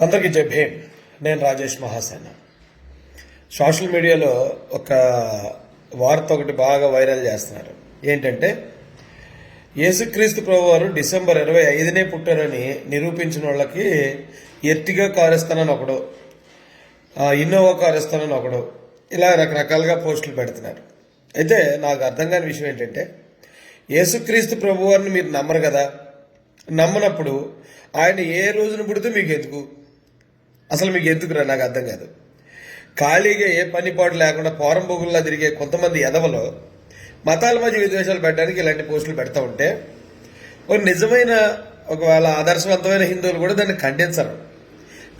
అందరికీ జై భీమ్. నేను రాజేష్ మహాసేన. సోషల్ మీడియాలో ఒక వార్త ఒకటి బాగా వైరల్ చేస్తున్నారు. ఏంటంటే యేసుక్రీస్తు ప్రభు వారు డిసెంబర్ ఇరవై ఐదునే పుట్టారని నిరూపించిన వాళ్ళకి ఎర్టిగా కారు ఇస్తానని ఒకడు ఇన్నోవా కారు ఇస్తానని ఒకడు ఇలా రకరకాలుగా పోస్టులు పెడుతున్నారు. అయితే నాకు అర్థం కాని విషయం ఏంటంటే యేసుక్రీస్తు ప్రభువారిని మీరు నమ్మరు కదా? నమ్మనప్పుడు ఆయన ఏ రోజున పుడితే మీకు ఎందుకు? అసలు మీకు ఎందుకురా? నాకు అర్థం కాదు. ఖాళీగా ఏ పని పాటు లేకుండా పోరంబొగుల్లా తిరిగే కొంతమంది ఎదవలో మతాల మధ్య విద్వేషాలు పెట్టడానికి ఇలాంటి పోస్టులు పెడతా ఉంటే ఒక నిజమైన ఒకవేళ ఆదర్శవంతమైన హిందువులు కూడా దాన్ని ఖండించరు.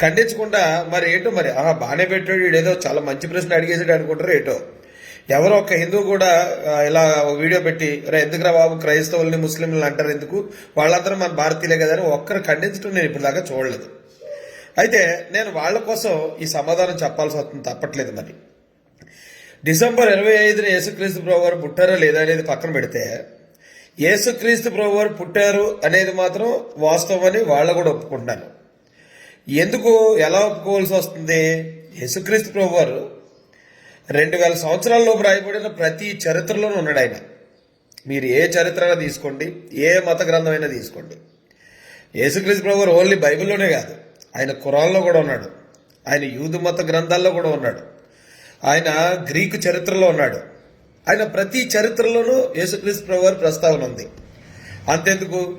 ఖండించకుండా మరి ఏంటో మరి ఆహా బాగానే పెట్టాడు ఏదో చాలా మంచి ప్రశ్న అడిగేసాడు అనుకుంటారు ఏటో. ఎవరో ఒక హిందువు కూడా ఇలా ఒక వీడియో పెట్టి రే ఎందుకురా బాబు క్రైస్తవుల్ని ముస్లింలను అంటారు ఎందుకు? వాళ్ళందరూ మన భారతీయులే కదా అని ఒక్కరు ఖండించడం నేను ఇప్పటిదాకా చూడలేదు. అయితే నేను వాళ్ళ కోసం ఈ సమాధానం చెప్పాల్సి వస్తుంది తప్పట్లేదు మరి. డిసెంబర్ ఇరవై ఐదున యేసుక్రీస్తు ప్రభు వారు పుట్టారా లేదా అనేది పక్కన పెడితే యేసుక్రీస్తు ప్రభు వారు పుట్టారు అనేది మాత్రం వాస్తవం అని వాళ్ళు కూడా ఒప్పుకుంటున్నాను. ఎందుకు ఎలా ఒప్పుకోవాల్సి వస్తుంది? యేసుక్రీస్తు ప్రభు వారు రెండు వేల సంవత్సరాల్లో రాయబడిన ప్రతి చరిత్రలోనూ ఉన్నాడు ఆయన. మీరు ఏ చరిత్ర అయినా తీసుకోండి ఏ మత గ్రంథమైనా తీసుకోండి. యేసుక్రీస్తు ప్రభు వారు ఓన్లీ బైబిల్లోనే కాదు ఆయన ఖురాన్లో కూడా ఉన్నాడు. ఆయన యూదు మత గ్రంథాల్లో కూడా ఉన్నాడు. ఆయన గ్రీకు చరిత్రలో ఉన్నాడు. ఆయన ప్రతి చరిత్రలోనూ యేసుక్రీస్తు ప్రభు ప్రస్తావన ఉంది. అంతెందుకు?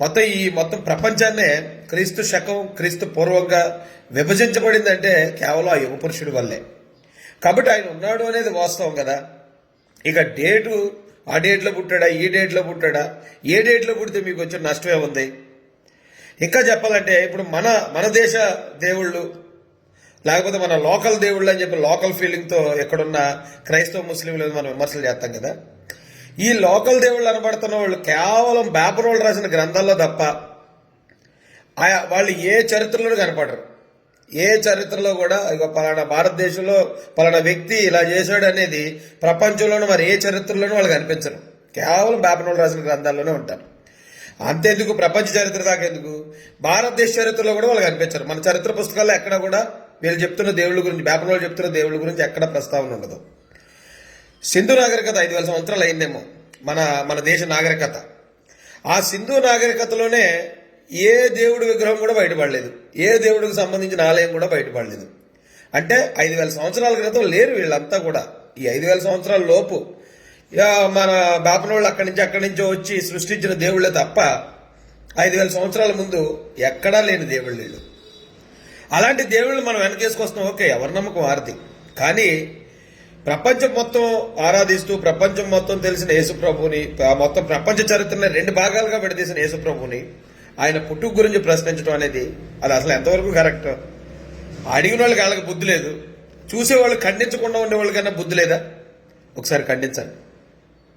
మొత్తం ఈ మొత్తం ప్రపంచాన్నే క్రీస్తు శకం క్రీస్తు పూర్వంగా విభజించబడిందంటే కేవలం ఆ యువపురుషుడి వల్లే. కాబట్టి ఆయన ఉన్నాడు అనేది వాస్తవం కదా. ఇక డేటు ఆ డేట్లో పుట్టాడా? ఈ డేట్లో పుట్టాడా? ఏ డేట్లో పుడితే మీకు వచ్చిన నష్టమే ఉంది ఇంకా చెప్పాలంటే ఇప్పుడు మన మన దేశ దేవుళ్ళు లేకపోతే మన లోకల్ దేవుళ్ళు అని చెప్పి లోకల్ ఫీలింగ్తో ఎక్కడున్న క్రైస్తవ ముస్లింలు మనం విమర్శలు చేస్తాం కదా. ఈ లోకల్ దేవుళ్ళు అనబడుతున్న వాళ్ళు కేవలం బేపరోళ్ళు రాసిన గ్రంథాల్లో తప్ప ఆయా వాళ్ళు ఏ చరిత్రలోనూ కనపడరు. ఏ చరిత్రలో కూడా ఇక పలానా భారతదేశంలో పలానా వ్యక్తి ఇలా చేశాడు అనేది ప్రపంచంలోనూ మరి ఏ చరిత్రలోనూ వాళ్ళు కనిపించరు. కేవలం బేపనోళ్ళు రాసిన గ్రంథాల్లోనే ఉంటారు. అంతెందుకు? ప్రపంచ చరిత్ర దాకా ఎందుకు భారతదేశ చరిత్రలో కూడా వాళ్ళు కనిపించరు. మన చరిత్ర పుస్తకాల్లో ఎక్కడ కూడా వీళ్ళు చెప్తున్న దేవుళ్ళ గురించి బేపరోళ్ళు చెప్తున్న దేవుళ్ళ గురించి ఎక్కడ ప్రస్తావన ఉండదు. సింధు నాగరికత ఐదు వేల సంవత్సరాలు అయిందేమో. మన మన దేశ నాగరికత. ఆ సింధు నాగరికతలోనే ఏ దేవుడి విగ్రహం కూడా బయటపడలేదు. ఏ దేవుడికి సంబంధించిన ఆలయం కూడా బయటపడలేదు. అంటే ఐదు వేల సంవత్సరాల క్రితం లేరు వీళ్ళంతా కూడా. ఈ ఐదు వేల సంవత్సరాల లోపు మన బాపనోళ్ళు అక్కడి నుంచి అక్కడి నుంచో వచ్చి సృష్టించిన దేవుళ్ళే తప్ప ఐదు వేల సంవత్సరాల ముందు ఎక్కడా లేని దేవుళ్ళు వీళ్ళు. అలాంటి దేవుళ్ళు మనం వెనకేసుకొస్తున్నాం. ఓకే ఎవరి నమ్మకం? వారిది. కానీ ప్రపంచం మొత్తం ఆరాధిస్తూ ప్రపంచం మొత్తం తెలిసిన యేసుప్రభుని మొత్తం ప్రపంచ చరిత్రని రెండు భాగాలుగా విడదీసిన యేసుప్రభుని ఆయన పుట్టుకు గురించి ప్రశ్నించడం అనేది అది అసలు ఎంతవరకు కరెక్ట్? అడిగిన వాళ్ళకి వాళ్ళకి బుద్ధి లేదు. చూసేవాళ్ళు ఖండించకుండా ఉండేవాళ్ళకన్నా బుద్ధి లేదా? ఒకసారి ఖండించండి.